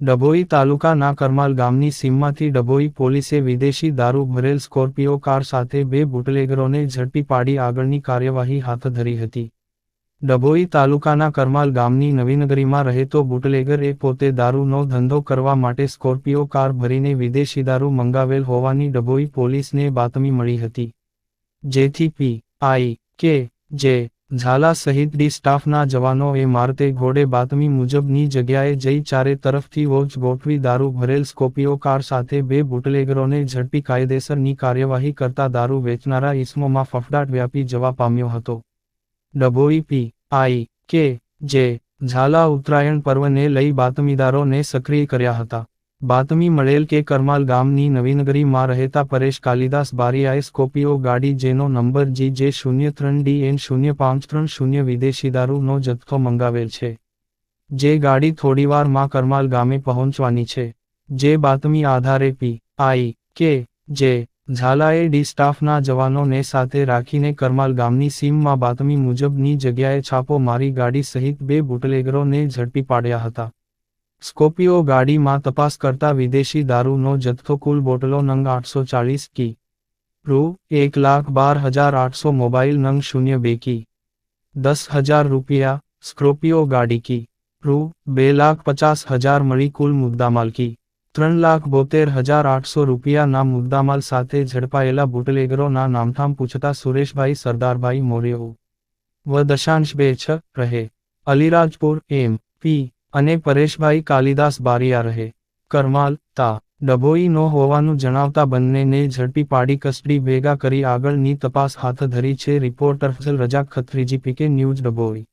ડભોઈ તાલુકાના કરમાલ ગામની સીમમાંથી ડભોઈ પોલીસે વિદેશી દારૂ ભરેલ સ્કોર્પિયો કાર સાથે બે બુટલેગરોને ઝડપી પાડી આગળની કાર્યવાહી હાથ ધરી હતી. ડભોઈ તાલુકાના કરમાલ ગામની નવીનગરીમાં રહેતો બુટલેગર એ પોતે દારૂનો ધંધો કરવા માટે સ્કોર્પિયો કાર ભરીને વિદેશી દારૂ મંગાવેલ હોવાની ડભોઈ પોલીસને બાતમી મળી હતી. જેથી પી આઈ કે જે ઝાલા સહિત ડી સ્ટાફના જવાનોએ મારતે ઘોડે બાતમી મુજબની જગ્યાએ જઈ ચારે તરફથી વોચ ગોઠવી દારૂ ભરેલ સ્કોપિયો કાર સાથે બે બુટલેગરોને ઝડપી કાયદેસરની કાર્યવાહી કરતા દારૂ વેચનારા ઇસમોમાં ફફડાટ વ્યાપી જવા પામ્યો હતો. ડભોઈ પી. આઈ. કે. જે ઝાલા ઉત્તરાયણ પર્વને લઈ બાતમીદારોને સક્રિય કર્યા હતા. બાતમી મળેલ કે કરમાલ ગામની નવીનગરીમાં રહેતા પરેશ કાલિદાસ બારીયાએ સ્કોપિયો ગાડી જેનો નંબર જી જે શૂન્ય ત્રણ ડી એન શૂન્ય પાંચ ત્રણ શૂન્ય વિદેશી દારૂનો જથ્થો મંગાવેલ છે. જે ગાડી થોડીવારમાં કરમાલ ગામે પહોંચવાની છે. જે બાતમી આધારે પી. આઈ. કે. જે. ઝાલાએ ડી સ્ટાફના જવાનોને સાથે રાખીને કરમાલ ગામની સીમમાં બાતમી મુજબની જગ્યાએ છાપો મારી ગાડી સહિત બે બુટલેગરોને ઝડપી પાડ્યા હતા. સ્કોપિયો ગાડીમાં તપાસ કરતા વિદેશી દારૂનો જથ્થો કુલ બોટલો નંગ આઠસો ચાળીસ કી. રૂ, એક લાખ બાર હજાર આઠસો મોબાઈલ નંગ શૂન્ય બે કી. દસ હજાર રૂપિયા સ્કોપિયો ગાડી કી. રૂ, બે લાખ પચાસ હજાર મળી કુલ મુદ્દામાલ કી. ત્રણ લાખ બોતેર હજાર આઠસો રૂપિયાના મુદ્દામાલ સાથે ઝડપાયેલા બુટલેગરોના નામઠામ પૂછતા સુરેશભાઈ સરદારભાઈ મોર્યો. વ દશાંશ બે છ, રહે. અલીરાજપુર, એમ. પી. અને પરેશભાઈ કાલિદાસ બારિયા રહે. કરમાલ તા, ડભોઈ નો હોવાનું જણાવતા બંનેને ઝડપી પાડી કસ્ટડી ભેગા કરી આગળની તપાસ હાથ ધરી છે રિપોર્ટર ફઝલ રજાક ખત્રીજી પીકે ન્યૂઝ ડભોઈ.